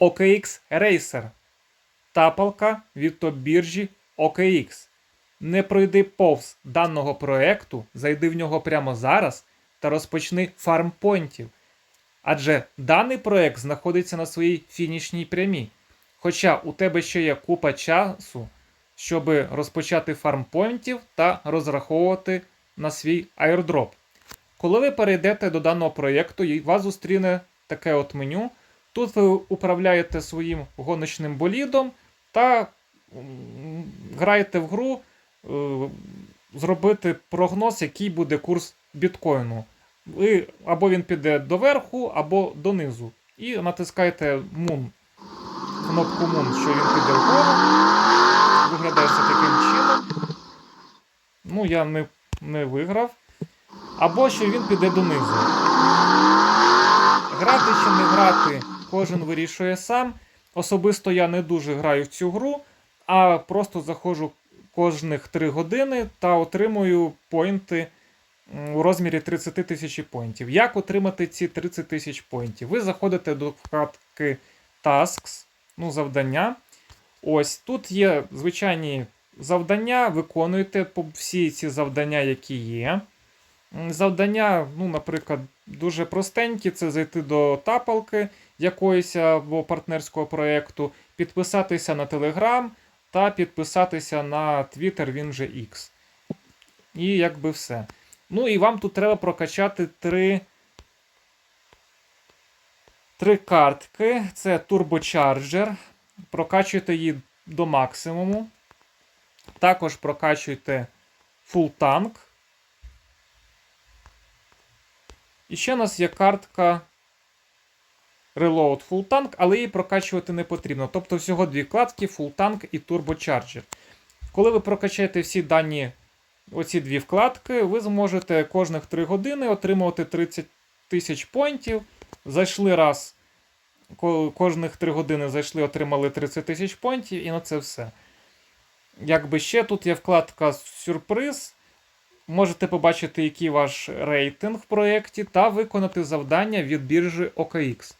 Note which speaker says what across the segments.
Speaker 1: OKX Racer. Тапалка від топ-біржі OKX. Не пройди повз даного проекту, зайди в нього прямо зараз та розпочни фармпойнтів. Адже даний проект знаходиться на своїй фінішній прямій. Хоча у тебе ще є купа часу, щоб розпочати фармпойнтів та розраховувати на свій airdrop. Коли ви перейдете до даного проєкту, вас зустріне таке от меню. Тут ви управляєте своїм гоночним болідом та граєте в гру, е, зробити прогноз, який буде курс біткоїну. Ви, або він піде доверху, або донизу. І натискаєте Moon, кнопку Moon, що він піде вгору. Виглядає все таким чином. Ну, я не, не виграв. Або що він піде донизу. Грати чи не грати, кожен вирішує сам. Особисто я не дуже граю в цю гру, а просто заходжу кожних 3 години та отримую поінти у розмірі 30 тисяч поінтів. Як отримати ці 30 тисяч поінтів? Ви заходите до вкладки Tasks, ну, завдання. Ось тут є звичайні завдання, виконуєте всі ці завдання, які є. Завдання, ну, наприклад, дуже простенькі: це зайти до тапалки якоїсь або партнерського проєкту, підписатися на Telegram та підписатися на Twitter, він же X. І якби все. Ну і вам тут треба прокачати три, три картки. Це Turbocharger. Прокачуйте її до максимуму. Також прокачуйте Full Tank. І ще у нас є картка Reload Full Tank, але її прокачувати не потрібно. Тобто всього дві кладки Full Tank і Turbocharger. Коли ви прокачаєте всі дані, оці дві вкладки, ви зможете кожних 3 години отримувати 30 тисяч поінтів. Зайшли раз, ко- кожних 3 години зайшли, отримали 30 тисяч поінтів, і на це все. Якби ще тут є вкладка сюрприз. Можете побачити, який ваш рейтинг в проєкті, та виконати завдання від біржі OKX.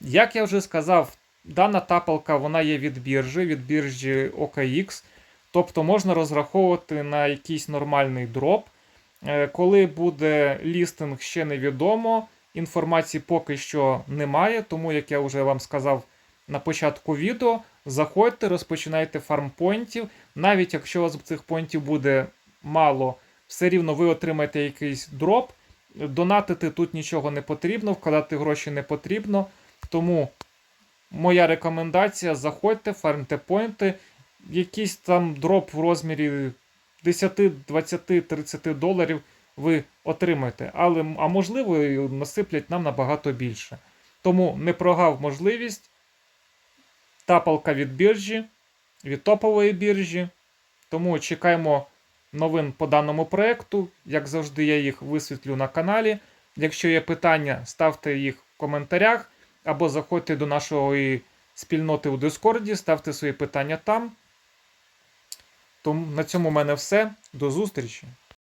Speaker 1: Як я вже сказав, дана тапалка вона є від біржі, від біржі OKX, тобто можна розраховувати на якийсь нормальний дроп. Е, Коли буде лістинг, ще невідомо. Інформації поки що немає, тому, як я вже вам сказав на початку відео, заходьте, розпочинайте фармпойнтів. Навіть якщо у вас цих поінтів буде мало, все рівно ви отримаєте якийсь дроп. Донатити тут нічого не потрібно, вкладати гроші не потрібно. Тому моя рекомендація: заходьте, фармте поінти. Якийсь там дроп в розмірі 10, 20, 30 доларів ви отримаєте. Але, а можливо, насиплять нам набагато більше. Тому не прогав можливість. Тапалка від біржі, від топової біржі. Тому чекаємо новин по даному проекту. Як завжди, я їх висвітлю на каналі. Якщо є питання, ставте їх в коментарях або заходьте до нашої спільноти у Дискорді, ставте свої питання там. Тому на цьому в мене все. До зустрічі!